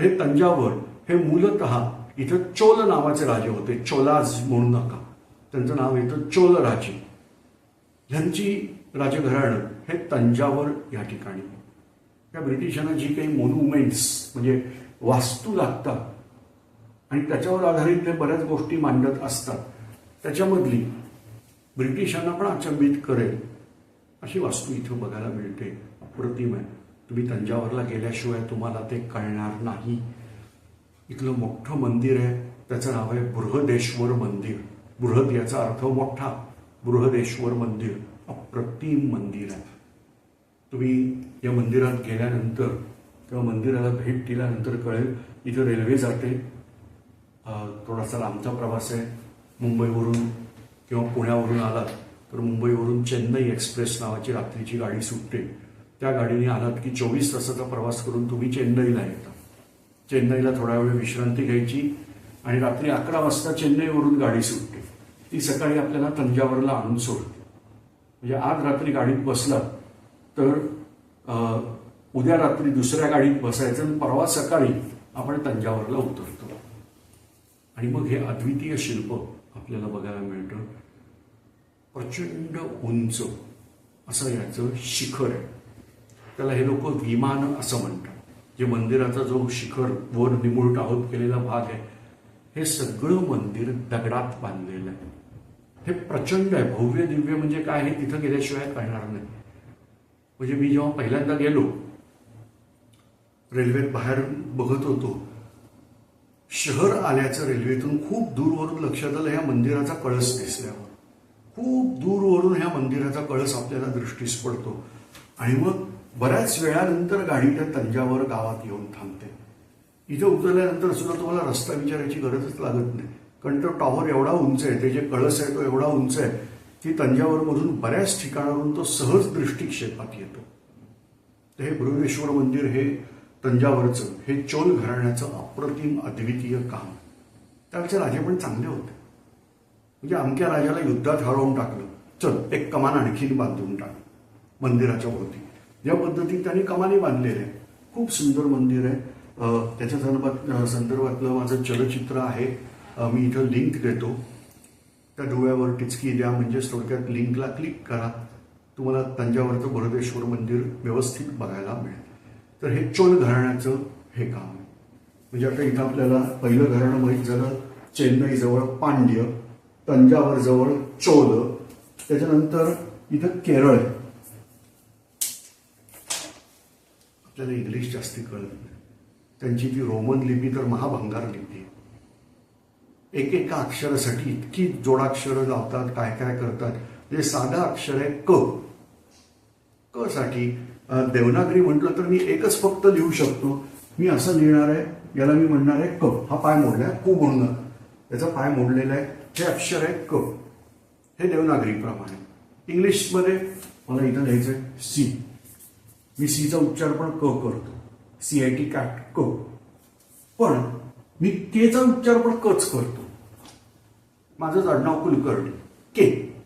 हे तंजावर हे मूलत इथं चोल नावाचे राजे होते. चोलाज म्हणू नका. त्यांचं नाव येतं चोल राजे. ह्यांची राजघराणं हे तंजावर या ठिकाणी. त्या ब्रिटिशांना जी काही मोन्युमेंट्स म्हणजे वास्तू लागतात आणि त्याच्यावर आधारित ते बऱ्याच गोष्टी मांडत असतात त्याच्यामधली ब्रिटिशांना पण अचंबित करेल अशी वास्तू इथं बघायला मिळते. अप्रतिम आहे तुम्ही तंजावरला गेल्याशिवाय तुम्हाला ते कळणार नाही. इथलं मोठं मंदिर आहे. त्याचं नाव आहे बृहदेश्वर मंदिर. बृहद याचा अर्थ मोठा. बृहदेश्वर मंदिर. अप्रतिम मंदिर आहे. तुम्ही या मंदिरात गेल्यानंतर किंवा मंदिराला भेट दिल्यानंतर कळेल इथं रेल्वे जाते. थोडासा लांबचा प्रवास आहे. मुंबईवरून किंवा पुण्यावरून आलात तर मुंबईवरून चेन्नई एक्सप्रेस नावाची रात्रीची गाडी सुटते. त्या गाडीने आलात की चोवीस तासाचा प्रवास करून तुम्ही चेन्नईला येता. चेन्नईला थोडा वेळ विश्रांती घ्यायची आणि रात्री अकरा वाजता चेन्नईवरून गाडी सुटते. ती सकाळी आपल्याला तंजावरला आणून सोडते. म्हणजे आज रात्री गाडीत बसला तर उद्या रात्री दुसऱ्या गाडीत बसायचं आणि परवा सकाळी आपण तंजावरला उतरतो. आणि मग हे अद्वितीय शिल्प आपल्याला बघायला मिळतं. प्रचंड उंच असं याचं शिखर आहे. त्याला हे लोक विमान असं म्हणतात. जे मंदिराचा जो शिखर वर निमुळ टाहोत केलेला भाग आहे हे सगळं मंदिर दगडात बांधलेलं आहे. हे प्रचंड आहे. भव्य दिव्य म्हणजे काय हे तिथं गेल्याशिवाय कळणार नाही. म्हणजे मी जेव्हा पहिल्यांदा गेलो रेल्वेत बाहेर बघत होतो शहर आल्याचं रेल्वेतून खूप दूरवरून लक्षात आलं ह्या मंदिराचा कळस दिसल्यावर. खूप दूरवरून ह्या मंदिराचा कळस आपल्याला दृष्टीस पडतो. आणि मग बऱ्याच वेळानंतर गाडी त्या तंजावर गावात येऊन थांबते. इथे उतरल्यानंतर सुद्धा तुम्हाला रस्ता विचारायची गरजच लागत नाही. कारण तो टॉवर एवढा उंच आहे ते जे कळस आहे तो एवढा उंच आहे की तंजावरमधून बऱ्याच ठिकाणावरून तो सहज दृष्टिक्षेपात येतो. तर हे बृहदेश्वर मंदिर हे तंजावरचं हे चोल घराण्याचं अप्रतिम अद्वितीय काम. त्यावेळेचे राजे पण चांगले होते. म्हणजे अमक्या राजाला युद्धात हरवून टाकलं. चल एक कमान आणखीन बांधून टाक. मंदिराच्या वरती. या पद्धतीत त्यांनी कमानी बांधलेले आहे. खूप सुंदर मंदिर आहे. त्याच्या संदर्भात संदर्भातलं माझं चलचित्र आहे. मी इथं लिंक देतो. त्या डोळ्यावर टिचकी द्या म्हणजेच थोडक्यात लिंकला क्लिक करा. तुम्हाला तंजावरचं बृहदेश्वर मंदिर व्यवस्थित बघायला मिळेल. तर हे चोल घराण्याचं हे काम आहे. म्हणजे आता इथं आपल्याला पहिलं घराणं माहीत झालं. चेन्नई जवळ पांड्य तंजावर जवळ चोल. त्याच्यानंतर इथं केरळ आहे. आपल्याला इंग्लिश जास्ती कळत नाही. त्यांची ती रोमन लिपी तर महाभंगार लिपी आहे. एक एका अक्षरासाठी इतकी जोडाक्षरं लावतात काय काय करतात. म्हणजे साधा अक्षर आहे क. क साठी देवनागरी म्हटलं तर मी एकच फक्त लिहू शकतो. मी असं लिहिणार आहे याला मी म्हणणार आहे क. हा पाय मोडलाय कु म्हणून. त्याचा पाय मोडलेला आहे हे अक्षर आहे क. हे देवनागरी प्रमाणे इंग्लिशमध्ये मला इथं लिहायचं आहे सी. मी सीचा उच्चार पण क करतो. सी आय टी कॅट क. पण मी केचा उच्चार पण कच करतो. माझं आडनाव कुलकर्णी. के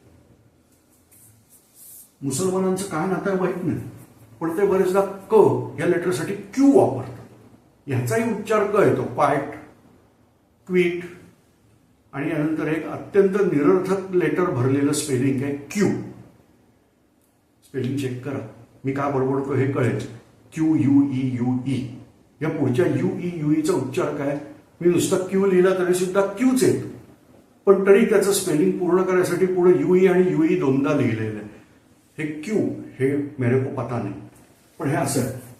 मुसलमानांचं काय नातं आहे माहीत नाही. पण ते बरेचदा क या लेटरसाठी क्यू वापरतात. ह्याचाही उच्चार क येतो. पायट क्विट आणि यानंतर एक अत्यंत निरर्थक लेटर भरलेलं स्पेलिंग आहे क्यू स्पेलिंग चेक करा. मी काय बडबडतो हे कळेल. Q U E U E. या पुढच्या यू ई यू ईचा उच्चार काय? मी नुसता क्यू लिहिला तरी सुद्धा क्यूच येतो. पण तरी त्याचं स्पेलिंग पूर्ण करायसाठी पुढे यू ई आणि यू ई दोनदा लिहिलेलं आहे. हे क्यू हे मेरे को पता नाही. पण हे असं आहे.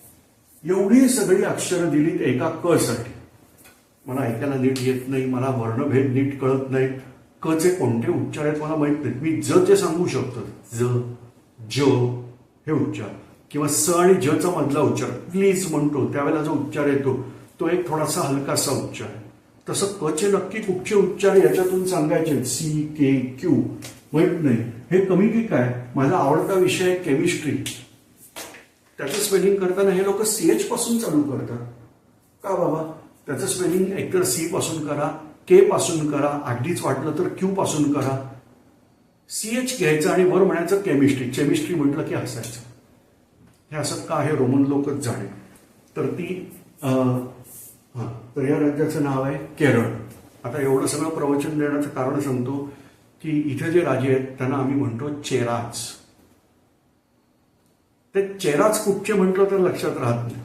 एवढी सगळी अक्षरं दिलीत एका क साठी मला ऐकायला नीट येत नाही मला वर्णभेद नीट कळत नाही. क चे कोणते उच्चार आहेत मला माहीत नाहीत. मी ज ते सांगू शकतो. ज ज हे उच्चार. किंवा स आणि ज चा मधला उच्चार. प्लीज म्हणतो त्यावेळेला जो उच्चार येतो तो एक थोडासा हलकासा उच्चार. आहे तसं कचे नक्की कुठचे उच्चार याच्यातून सांगायचे? सी के क्यू माहीत नाही. हे कमी की काय? माझा आवडता विषय आहे केमिस्ट्री त्याचं स्पेलिंग करताना हे लोक सी एच पासून चालू करतात. का बाबा? त्याचं स्पेलिंग एकतर सी पासून करा के पासून करा अगदीच वाटलं तर क्यू पासून करा. सी एच घ्यायचं आणि वर म्हणायचं केमिस्ट्री केमिस्ट्री म्हटलं की हसायचं. हे असं का? हे रोमन लोकच जाणे. तर ती अं, तर या राज्याचं नाव आहे केरळ. आता एवढं सगळं प्रवचन देण्याचं कारण सांगतो की इथे जे राजे आहेत त्यांना आम्ही म्हणतो चेराज ते चेराज कुठचे म्हटलं तर लक्षात राहत नाही.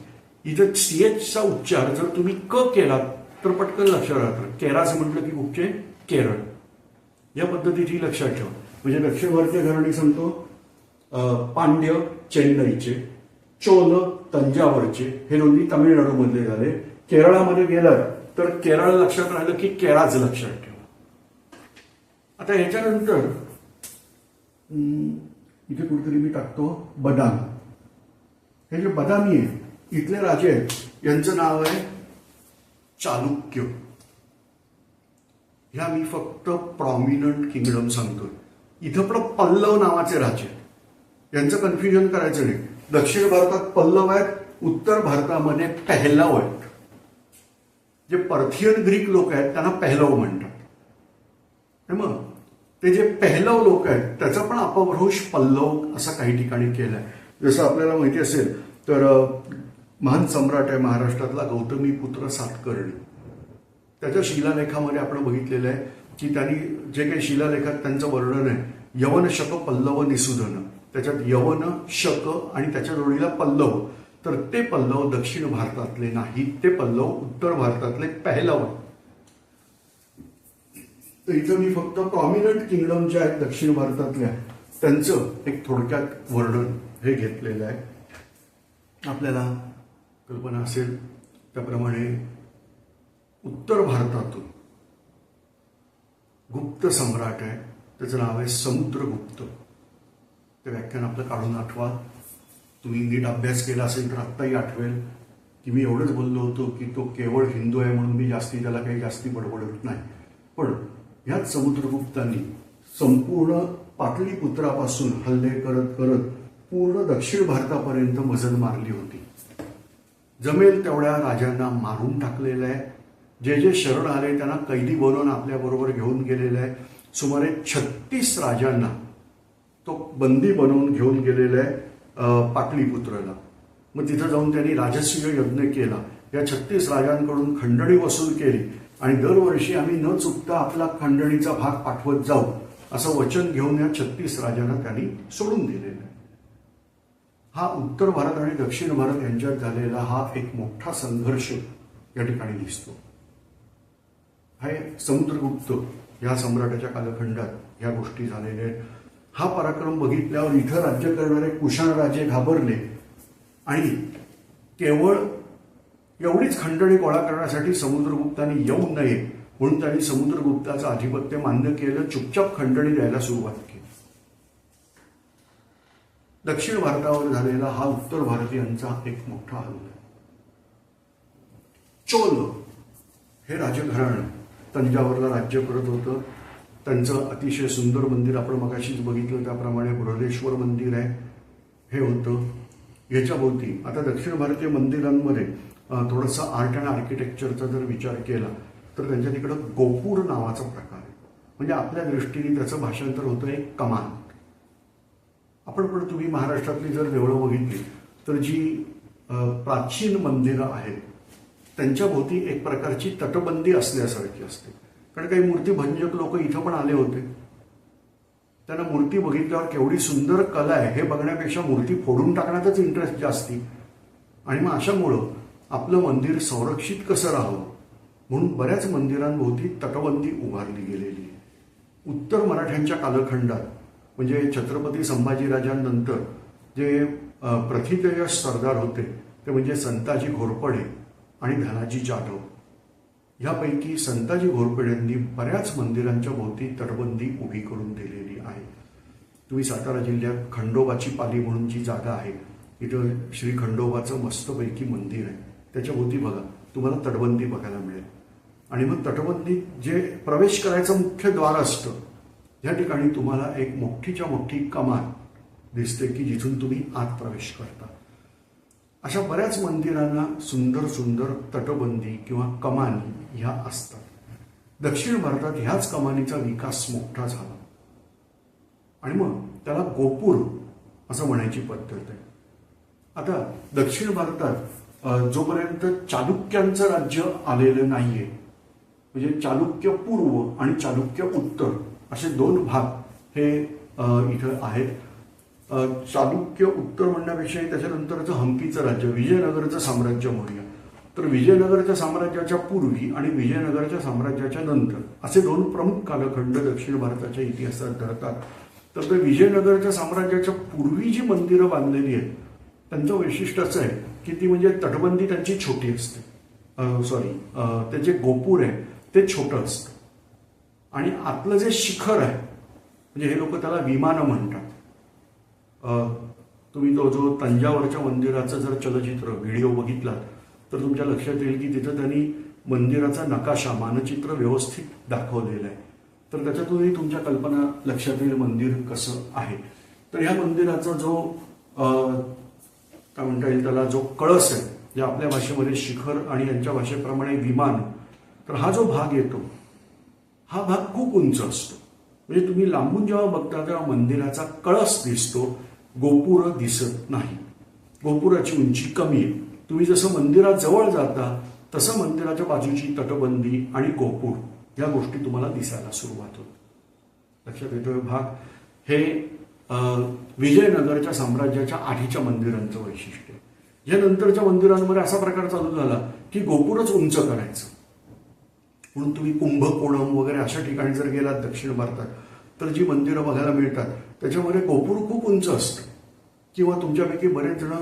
इथं सीएचचा उच्चार जर तुम्ही क केलात तर पटकन लक्षात राहतं. केराज म्हटलं की कुठचे? केरळ. या पद्धतीची लक्षात ठेवा. म्हणजे दक्षिण भारतीय घराणी सांगतो पांड्य चेन्नईचे चोल तंजावरचे हे दोन्ही तामिळनाडूमधले झाले. केरळामध्ये गेलात तर केरळ लक्षात राहिलं की केराज लक्षात ठेवा. आता ह्याच्यानंतर इथे कुठेतरी मी टाकतो बदाम. हे जे बदामी आहे इथले राजे आहेत यांचं नाव आहे चालुक्य. ह्या मी फक्त प्रॉमिनंट किंगडम सांगतोय. इथं पण पल्लव नावाचे राजे यांचं कन्फ्युजन करायचं नाही. दक्षिण भारतात पल्लव आहेत उत्तर भारतामध्ये पहलव आहेत. जे पर्थियन ग्रीक लोक आहेत त्यांना पहलव म्हणतात. मग ते जे पहलव लोक आहेत त्याचा पण अपभ्रंश पल्लव असं काही ठिकाणी केलंय. जसं आपल्याला माहिती असेल तर महान सम्राट आहे महाराष्ट्रातला गौतमी पुत्र सातकर्णी. त्याच्या शिलालेखामध्ये आपण बघितलेलं आहे की त्यांनी जे काही शिलालेखात त्यांचं वर्णन आहे यवन शक पल्लव निसुधन. त्याच्यात यवन शक आणि त्याच्या जोडीला पल्लव. तर ते पल्लव दक्षिण भारतातले नाही ते पल्लव उत्तर भारतातले पहलव तर इथं मी फक्त प्रॉमिनंट किंगडम जे आहेत दक्षिण भारतातल्या त्यांचं एक थोडक्यात वर्णन हे घेतलेलं आहे. आपल्याला कल्पना असेल त्याप्रमाणे उत्तर भारतातून गुप्त सम्राट आहे. त्याचं नाव आहे समुद्रगुप्त. ते व्याख्यान आपलं काढून आठवा. तुम्ही नीट अभ्यास केला असेल तर आत्ताही आठवेल की मी एवढंच बोललो होतो की तो केवळ हिंदू आहे म्हणून मी जास्ती त्याला काही जास्ती बडबडत नाही. पण ह्याच समुद्रगुप्तांनी संपूर्ण पाटलीपुत्रापासून हल्ले करत करत पूर्ण दक्षिण भारतापर्यंत मजल मारली होती. जमेल तेवढ्या राजांना मारून टाकलेलं आहे. जे जे शरण आले त्यांना कैदी बनवून आपल्याबरोबर घेऊन गेलेलं आहे. सुमारे छत्तीस राजांना तो बंदी बनवून घेऊन गेलेला आहे अं, पाटलीपुत्रला. मग तिथं जाऊन त्यांनी राजस्वीय यज्ञ केला. या छत्तीस राजांकडून खंडणी वसूल केली. आणि दरवर्षी आम्ही न चुकता आपला खंडणीचा भाग पाठवत जाऊ असं वचन घेऊन या छत्तीस राजांना त्यांनी सोडून दिलेलं आहे. हा उत्तर भारत आणि दक्षिण भारत यांच्यात झालेला हा एक मोठा संघर्ष या ठिकाणी दिसतो. हे समुद्रगुप्त या सम्राटाच्या कालखंडात ह्या गोष्टी झालेल्या आहेत. हा पराक्रम बघितल्यावर इथं राज्य करणारे कुशाण राजे घाबरले. आणि केवळ एवढीच खंडणी गोळा करण्यासाठी समुद्रगुप्तांनी येऊ नये म्हणून त्यांनी समुद्रगुप्ताचं आधिपत्य मान्य केलं चुपचाप खंडणी द्यायला सुरुवात केली. दक्षिण भारतावर झालेला हा उत्तर भारतीयांचा एक मोठा हल्ला. आहे. चोल हे राजघराणं. तंजावरला राज्य करत होतं. त्यांचं अतिशय सुंदर मंदिर आपण मगाशीच बघितलं त्याप्रमाणे बृहदेश्वर मंदिर आहे. हे होतं. याच्याभोवती आता दक्षिण भारतीय मंदिरांमध्ये थोडासा थोडंसं आर्ट अँड आर्किटेक्चरचा जर विचार केला तर त्यांच्या तिकडं गोपूर नावाचा प्रकार आहे. म्हणजे आपल्या दृष्टीने त्याचं भाषांतर होतं एक कमान आपण पण तुम्ही महाराष्ट्रातली जर देवळं बघितली तर जी प्राचीन मंदिरं आहेत त्यांच्या भोवती एक प्रकारची तटबंदी असल्यासारखी असते. कारण काही मूर्तीभंजक लोक इथं पण आले होते. त्यांना मूर्ती बघितल्यावर केवढी सुंदर कला आहे हे बघण्यापेक्षा मूर्ती फोडून टाकण्यातच इंटरेस्ट जास्ती. आणि मग अशामुळं आपलं मंदिर संरक्षित कसं राहावं? म्हणून बऱ्याच मंदिरांभोवती तटबंदी उभारली गेलेली आहे. उत्तर मराठ्यांच्या कालखंडात म्हणजे छत्रपती संभाजीराजांनंतर जे प्रथितयश सरदार होते ते म्हणजे संताजी घोरपडे आणि धनाजी जाधव. यापैकी संताजी घोरपड्यांनी बऱ्याच मंदिरांच्या भोवती तटबंदी उभी करून दिलेली आहे. तुम्ही सातारा जिल्ह्यात खंडोबाची पाली म्हणून जी जागा आहे इथं श्री खंडोबाचं मस्तपैकी मंदिर आहे. त्याच्या भोवती बघा तुम्हाला तटबंदी बघायला मिळेल. आणि मग तटबंदीत जे प्रवेश करायचं मुख्य द्वार असतं या ठिकाणी तुम्हाला एक मोठीच्या मोठी कमान दिसते की जिथून तुम्ही आत प्रवेश करता. अशा बऱ्याच मंदिरांना सुंदर सुंदर तटबंदी किंवा कमानी ह्या असतात. दक्षिण भारतात ह्याच कमानीचा विकास मोठा झाला. आणि मग त्याला गोपूर असं म्हणायची पद्धत आहे. आता दक्षिण भारतात जोपर्यंत चालुक्यांचं राज्य आलेलं नाहीये म्हणजे चालुक्य पूर्व आणि चालुक्य उत्तर असे दोन भाग हे इथं आहेत. चालुक्य उत्तर म्हणण्यापेक्षा त्याच्यानंतरचं हम्पीचं राज्य विजयनगरचं साम्राज्य म्हणूया तर विजयनगरच्या साम्राज्याच्या पूर्वी आणि विजयनगरच्या साम्राज्याच्या नंतर असे दोन प्रमुख कालखंड दक्षिण भारताच्या इतिहासात धरतात तर ते विजयनगरच्या साम्राज्याच्या पूर्वी जी मंदिरं बांधलेली आहेत त्यांचं वैशिष्ट्य असं आहे की ती म्हणजे तटबंदी त्यांची छोटी असते. सॉरी त्याचे गोपूर आहे ते छोटं असतं. आणि आतलं जे शिखर आहे म्हणजे हे लोक त्याला विमानं म्हणतात. तुम्ही तो जो तंजावरच्या मंदिराचं जर चलचित्र व्हिडिओ बघितलात तर तुमच्या लक्षात येईल की तिथं त्यांनी मंदिराचा नकाशा मानचित्र व्यवस्थित दाखवलेलं आहे. तर त्याच्यातूनही तुमच्या कल्पना लक्षात येईल मंदिर कसं आहे. तर ह्या मंदिराचा जो काय म्हणता येईल त्याला जो कळस आहे जे आपल्या भाषेमध्ये शिखर आणि यांच्या भाषेप्रमाणे विमान तर हा जो भाग येतो हा भाग खूप उंच असतो. म्हणजे तुम्ही लांबून जेव्हा बघता तेव्हा मंदिराचा कळस दिसतो. गोपुर दिसत नाही. गोपुराची उंची कमी आहे. तुम्ही जसं मंदिरात जवळ जाता तसं मंदिराच्या बाजूची तटबंदी आणि गोपूर या गोष्टी तुम्हाला दिसायला सुरुवात होत लक्षात येतोय भाग? हे विजयनगरच्या साम्राज्याच्या आधीच्या मंदिरांचं वैशिष्ट्य या नंतरच्या मंदिरांमध्ये असा प्रकार चालू झाला की गोपुरच उंच करायचं. म्हणून तुम्ही कुंभकोणम वगैरे अशा ठिकाणी जर गेलात दक्षिण भारतात तर जी मंदिरं बघायला मिळतात त्याच्यामध्ये गोपूर खूप उंच असतं. किंवा तुमच्यापैकी बरेच जण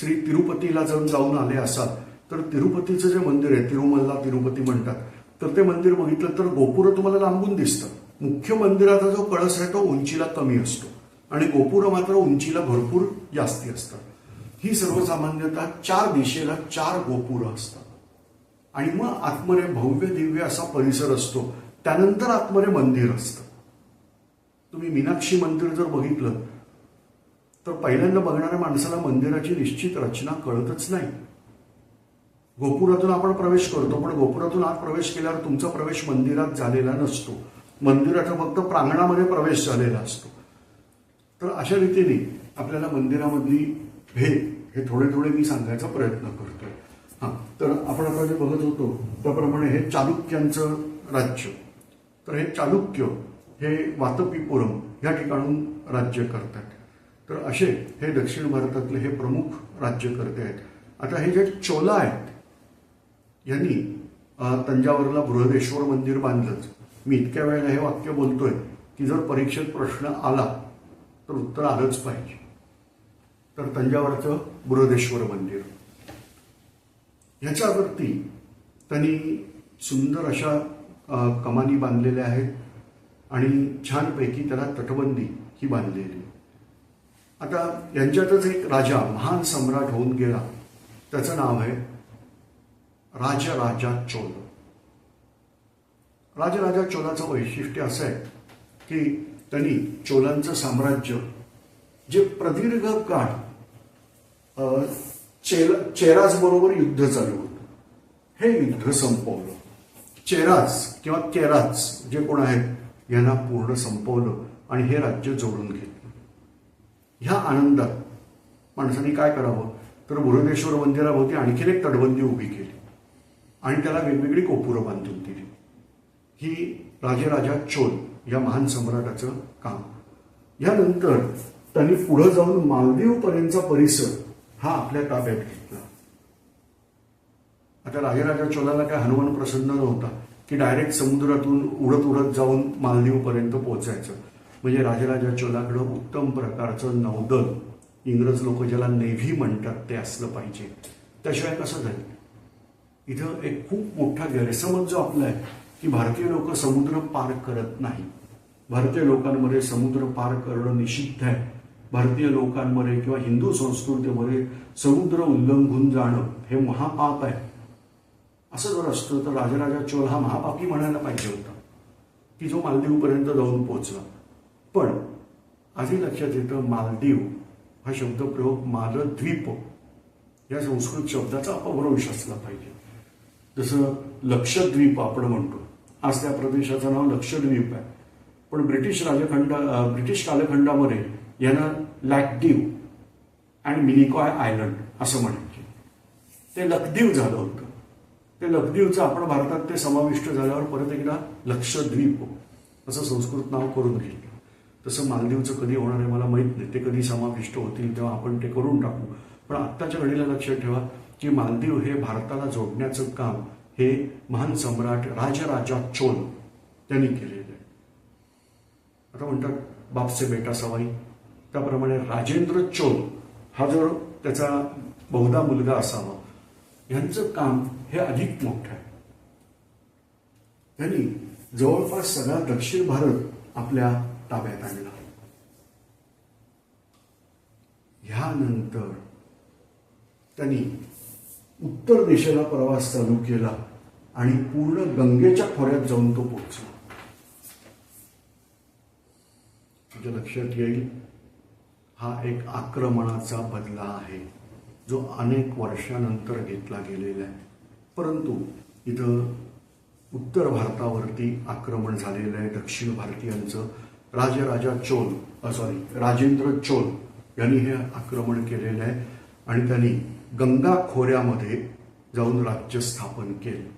श्री तिरुपतीला जर जाऊन आले असाल तर तिरुपतीचं जे मंदिर आहे तिरुमल्ला तिरुपती म्हणतात तर ते मंदिर बघितलं तर गोपुरं तुम्हाला लांबून दिसतं. मुख्य मंदिराचा जो कळस आहे तो उंचीला कमी असतो. आणि गोपुरं मात्र उंचीला भरपूर जास्ती असतात. ही सर्वसामान्यतः चार दिशेला चार गोपुरं असतात. आणि मग आतमध्ये भव्य दिव्य असा परिसर असतो. त्यानंतर आतमध्ये मंदिर असतं. तुम्ही मीनाक्षी मंदिर जर बघितलं तर पहिल्यांदा बघणाऱ्या माणसाला मंदिराची निश्चित रचना कळतच नाही. गोपुरातून आपण प्रवेश करतो पण गोपुरातून आत प्रवेश केल्यावर तुमचा प्रवेश मंदिरात झालेला नसतो. मंदिराचा फक्त प्रांगणामध्ये प्रवेश झालेला असतो. तर अशा रीतीने आपल्याला मंदिरामधली भेद हे थोडे थोडे मी सांगायचा प्रयत्न करतोय. हां तर आपण आता जे बघत होतो त्याप्रमाणे हे चालुक्यांचं राज्य. तर हे चालुक्य हे वातपीपुरम या ठिकाणून राज्य करतात. तर असे हे दक्षिण भारतातले हे प्रमुख राज्यकर्ते आहेत. आता हे जे चोला आहेत यांनी तंजावरला बृहदेश्वर मंदिर बांधलंच. मी इतक्या वेळेला हे वाक्य बोलतोय की जर परीक्षेत प्रश्न आला तर उत्तर आलंच पाहिजे. तर तंजावरचं बृहदेश्वर मंदिर. ह्याच्यावरती त्यांनी सुंदर अशा कमानी बांधलेल्या आहेत. आणि छानपैकी त्याला तटबंदी ही बांधलेली. आता यांच्यातच एक राजा महान सम्राट होऊन गेला. त्याचं नाव आहे राजराजा चोल. राजराजा चोलाचं वैशिष्ट्य असं आहे की त्यांनी चोलांचं साम्राज्य जे प्रदीर्घ काळ चेरा चेराज बरोबर युद्ध चालू होतं. हे युद्ध संपवलं. चेराज किंवा केराज जे कोण आहेत यांना पूर्ण संपवलं आणि हे राज्य जोडून घेतलं. ह्या आनंदात माणसाने काय करावं? तर बृहदेश्वर मंदिराभोवती आणखीन एक तटबंदी उभी केली आणि त्याला वेगवेगळी कोपुरं बांधून दिली. ही राजेराजा चोल या महान सम्राटाचं काम. यानंतर त्यांनी पुढे जाऊन मालदीवपर्यंतचा परिसर हा आपल्या ताब्यात घेतला. आता राजेराजा चोलाला काय हनुमान प्रसन्न नव्हता. की डायरेक्ट समुद्रातून उडत उडत जाऊन मालदीवपर्यंत पोहोचायचं. म्हणजे राजराजा चोलाकडं उत्तम प्रकारचं नौदल इंग्रज लोक ज्याला नेव्ही म्हणतात ते असलं पाहिजे. त्याशिवाय कसं झालं इथं एक खूप मोठा गैरसमज जो आपला आहे की भारतीय लोक समुद्र पार करत नाही भारतीय लोकांमध्ये समुद्र पार करणं निषिद्ध आहे. भारतीय लोकांमध्ये किंवा हिंदू संस्कृतीमध्ये समुद्र उल्लंघून जाणं हे महापाप आहे. असं जर असतं तर राजराजा चोल हा महापापी म्हणायला पाहिजे होता की जो मालदीवपर्यंत जाऊन पोहोचला. पण आधी लक्षात येतं मालदीव हा शब्दप्रयोग मालद्वीप या संस्कृत शब्दाचा अपभ्रंश असला पाहिजे. जसं लक्षद्वीप आपण म्हणतो. आज त्या प्रदेशाचं नाव लक्षद्वीप आहे. पण ब्रिटिश राजखंड ब्रिटिश कालखंडामध्ये यांना लॅकदीव आणि मिनिकॉय आयलंड असं म्हणायचे. ते लकदीव झालं होतं. ते लक्षद्वीपचं आपण भारतात ते समाविष्ट झाल्यावर परत एकदा लक्षद्वीप असं संस्कृत नाव करून घेतलं. तसं मालदीवचं कधी होणार आहे मला माहीत नाही. ते कधी समाविष्ट होतील तेव्हा आपण ते करून टाकू. पण आत्ताच्या घडीला लक्षात ठेवा की मालदीव हे भारताला जोडण्याचं काम हे महान सम्राट राजराजा चोल त्यांनी केलेलं आहे. आता म्हणतात बापसे बेटा सवाई. त्याप्रमाणे राजेंद्र चोल हा जर त्याचा बहुधा मुलगा असावा यांचं काम हे अधिक मोठं आहे. त्यांनी जवळपास सगळा दक्षिण भारत आपल्या ताब्यात आणला. ह्यानंतर त्यांनी उत्तर दिशेला प्रवास चालू केला आणि पूर्ण गंगेच्या खोऱ्यात जाऊन तो पोहोचला. तुझ्या लक्षात येईल हा एक आक्रमणाचा बदला आहे. जो अनेक वर्षानंतर घेतला गेलेला आहे. परंतु इथं उत्तर भारतावरती आक्रमण झालेलं आहे. दक्षिण भारतीयांचं राजराजा चोल सॉरी राजेंद्र चोल यांनी हे आक्रमण केलेलं आहे आणि त्यांनी गंगा खोऱ्यामध्ये जाऊन राज्य स्थापन केलं.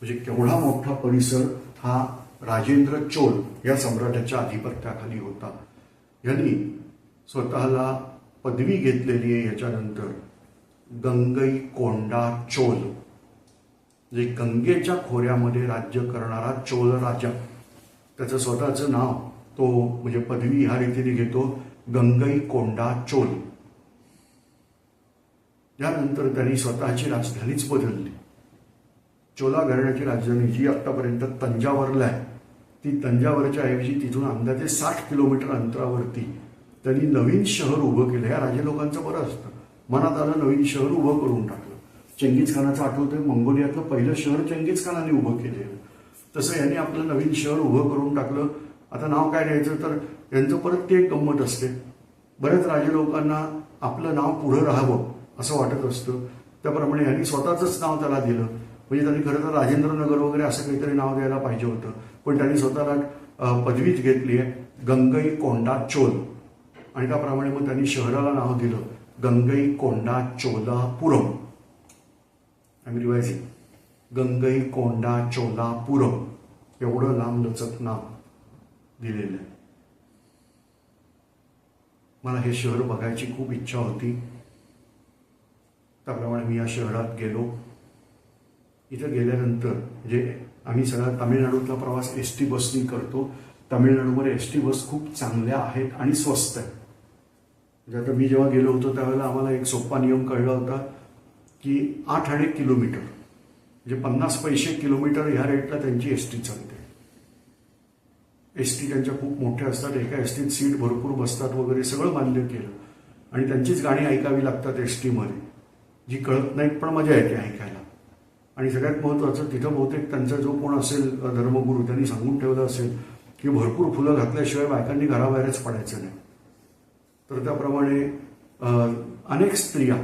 म्हणजे केवढा मोठा परिसर हा राजेंद्र चोल या सम्राटाच्या अधिपत्याखाली होता. यांनी स्वतःला पदवी घेतलेली आहे. याच्यानंतर गंगई कोंडा चोल. म्हणजे गंगेच्या खोऱ्यामध्ये राज्य करणारा चोल राजा. त्याचं स्वतःचं नाव तो म्हणजे पदवी ह्या रीतीने घेतो गंगई कोंडा चोल. त्यानंतर त्यांनी स्वतःची राजधानीच बदलली. चोला घराण्याची राजधानी जी आतापर्यंत तंजावरला आहे. ती तंजावरच्या ऐवजी तिथून अंदाजे साठ किलोमीटर अंतरावरती त्यांनी नवीन शहर उभं केलं. या राजे लोकांचं बरं असतं. मनात आलं नवीन शहर उभं करून टाकलं. चंगीज खानाचं आठवतंय मंगोलियातलं पहिलं शहर चंगीज खानाने उभं केलेलं. तसं यांनी आपलं नवीन शहर उभं करून टाकलं. आता नाव काय द्यायचं? तर यांचं परत ते एक गंमत असते. बऱ्याच राजे लोकांना आपलं नाव पुढं राहावं असं वाटत असतं. त्याप्रमाणे यांनी स्वतःचंच नाव त्याला दिलं. म्हणजे त्यांनी खरं तर राजेंद्र नगर वगैरे असं काहीतरी नाव द्यायला पाहिजे होतं. पण त्यांनी स्वतःला पदवीच घेतली आहे. गंगई कोंडा चोल. आणि त्याप्रमाणे मग त्यांनी शहराला नाव दिलं. गंगई कोंडा चोलापुरम आम्ही रिवायझिंग गंगई कोंडा चोलापुरम एवढं लांब लचक नाव दिलेलं आहे. मला हे शहर बघायची खूप इच्छा होती. त्याप्रमाणे मी या शहरात गेलो. इथं गेल्यानंतर म्हणजे आम्ही सगळा तामिळनाडूतला प्रवास एस टी बसनी करतो. तामिळनाडूमध्ये एस टी बस खूप चांगल्या आहेत आणि स्वस्त आहेत. म्हणजे आता मी जेव्हा गेलो होतो त्यावेळेला आम्हाला एक सोपा नियम कळला होता की आठ आणि किलोमीटर म्हणजे पन्नास पैसे किलोमीटर ह्या रेटला त्यांची एस टी चालते. एस टी त्यांच्या खूप मोठ्या असतात एका एस टीत सीट भरपूर बसतात वगैरे सगळं मान्य केलं. आणि त्यांचीच गाणी ऐकावी लागतात एस टीमध्ये जी कळत नाहीत पण मजा येते ऐकायला. आणि सगळ्यात महत्त्वाचं तिथं बहुतेक त्यांचा जो कोण असेल धर्मगुरू त्यांनी सांगून ठेवलं असेल की भरपूर फुलं घातल्याशिवाय बायकांनी घराबाहेरच पडायचं नाही. तर त्याप्रमाणे अनेक स्त्रिया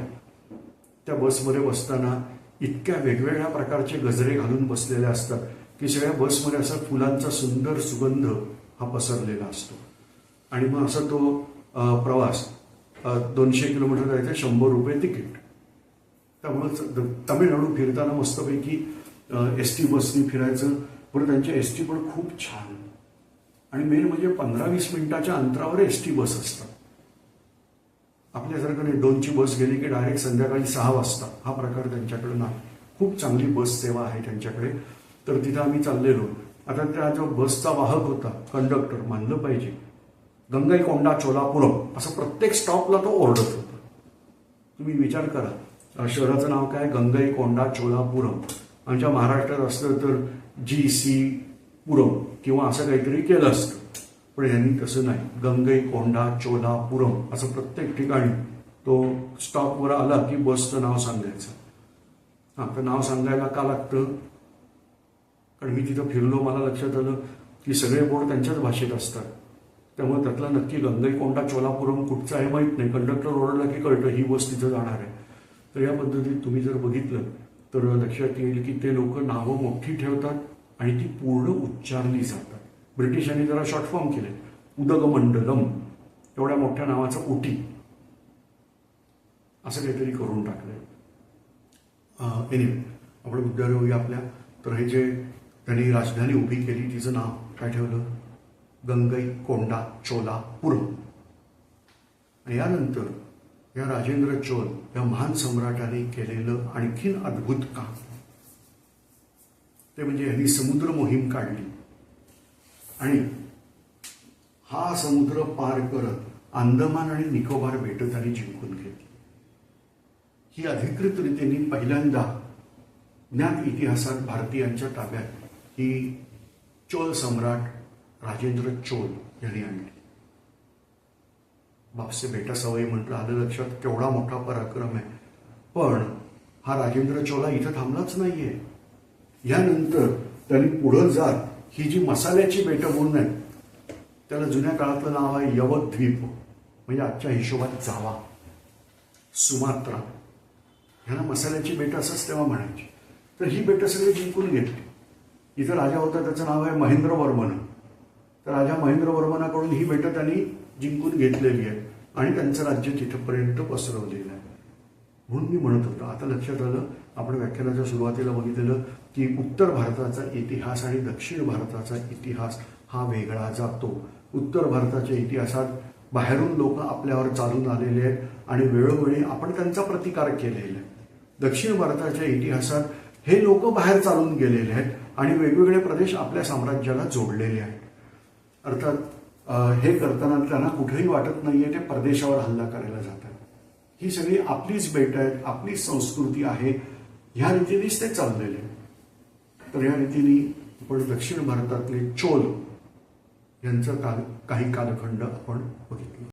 त्या बसमध्ये बसताना इतक्या वेगवेगळ्या प्रकारचे गजरे घालून बसलेल्या असतात की सगळ्या बसमध्ये असा फुलांचा सुंदर सुगंध हा पसरलेला असतो. आणि मग असा तो प्रवास दोनशे किलोमीटर जायचं शंभर रुपये तिकीट. त्यामुळे तमिळनाडू तामिळनाडू फिरताना मस्तपैकी एस टी बसनी फिरायचं पण त्यांच्या एस टी पण खूप छान. आणि मेन म्हणजे पंधरा वीस मिनिटाच्या अंतरावर एस टी बस असतात. आपल्यासारखं नाही दोनची बस गेली की डायरेक्ट संध्याकाळी सहा वाजता. हा प्रकार त्यांच्याकडे नाही. खूप चांगली बस सेवा आहे त्यांच्याकडे. तर तिथं आम्ही चाललेलो. आता त्या जो बसचा वाहक होता कंडक्टर मानलं पाहिजे. गंगाईकोंडा चोलापुरम असं प्रत्येक स्टॉपला तो ओरडत होता. तुम्ही विचार करा शहराचं नाव काय? गंगाईकोंडा चोलापुरम. आमच्या महाराष्ट्रात असतं तर जी सी पुरम किंवा असं काहीतरी केलं असतं. पण यांनी तसं नाही गंगई कोंडा चोलापुरम असं प्रत्येक ठिकाणी तो स्टॉपवर आला की बसचं नाव सांगायचं. हां तर नाव सांगायला का लागतं? कारण मी तिथं फिरलो मला लक्षात आलं की सगळे बोर्ड त्यांच्याच भाषेत असतात. त्यामुळे त्यातला नक्की गंगई कोंडा चोलापुरम कुठचं आहे माहीत नाही. कंडक्टर ओरडला की कळतं ही बस तिथं जाणार आहे. तर या पद्धतीत तुम्ही जर बघितलं तर लक्षात येईल की ते लोक नावं मोठी ठेवतात आणि ती पूर्ण उच्चारली जातात. ब्रिटिशांनी जरा शॉर्ट फॉर्म केले. उदगमंडलम एवढ्या मोठ्या नावाचं ओटी असं काहीतरी करून टाकलंय. एनिवे आपण मुद्द्यावर येऊया आपल्या. तर हे जे त्यांनी राजधानी उभी केली तिचं नाव काय ठेवलं? गंगई कोंडा चोलापुरम. आणि यानंतर या राजेंद्र चोल या महान सम्राटाने केलेलं आणखीन अद्भुत काम. ते म्हणजे यांनी समुद्र मोहीम काढली. आणि हा समुद्र पार करत अंदमान आणि निकोबार बेट त्यांनी जिंकून घेतली. ही अधिकृत रीतीने पहिल्यांदा ज्ञात इतिहासात भारतीयांच्या ताब्यात ही चोल सम्राट राजेंद्र चोल यांनी आणली. बापसे बेटा सवयी म्हटलं आलं लक्षात केवढा मोठा पराक्रम आहे. पण हा राजेंद्र चोला इथं थांबलाच नाहीये. यानंतर त्यांनी पुढं जात ही जी मसाल्याची बेटं म्हणून आहेत त्याला जुन्या काळातलं नाव आहे यवद्वीप. म्हणजे आजच्या हिशोबात जावा. सुमात्रा. ह्याला मसाल्याची बेटं असंच तेव्हा म्हणायची. तर ही बेटं सगळी जिंकून घेतली. इथं राजा होता त्याचं नाव आहे महेंद्रवर्मन. तर राजा महेंद्र वर्मनाकडून ही बेटं त्यांनी जिंकून घेतलेली आहे आणि त्यांचं राज्य तिथपर्यंत पसरवलेलं आहे. म्हणून मी म्हणत होतो. आता लक्षात आलं आपण व्याख्यानाच्या सुरुवातीला बघितलेलं की उत्तर भारताचा इतिहास आणि दक्षिण भारताचा इतिहास हा वेगळा जातो. उत्तर भारताच्या इतिहासात बाहेरून लोक आपल्यावर चालून आलेले आहेत आणि वेळोवेळी आपण त्यांचा प्रतिकार केलेला आहे. दक्षिण भारताच्या इतिहासात हे लोक बाहेर चालून गेलेले आहेत आणि वेगवेगळे प्रदेश आपल्या साम्राज्याला जोडलेले आहेत. अर्थात हे करताना त्यांना कुठेही वाटत नाहीये ते परदेशावर हल्ला करायला जातात. ही सगळी आपलीच बेट आहेत आपलीच संस्कृती आहे ह्या रीतीनेच ते चाललेले आहेत. तर या रीतीने आपण दक्षिण भारतातले चोल यांचं काल काही कालखंड आपण बघितलं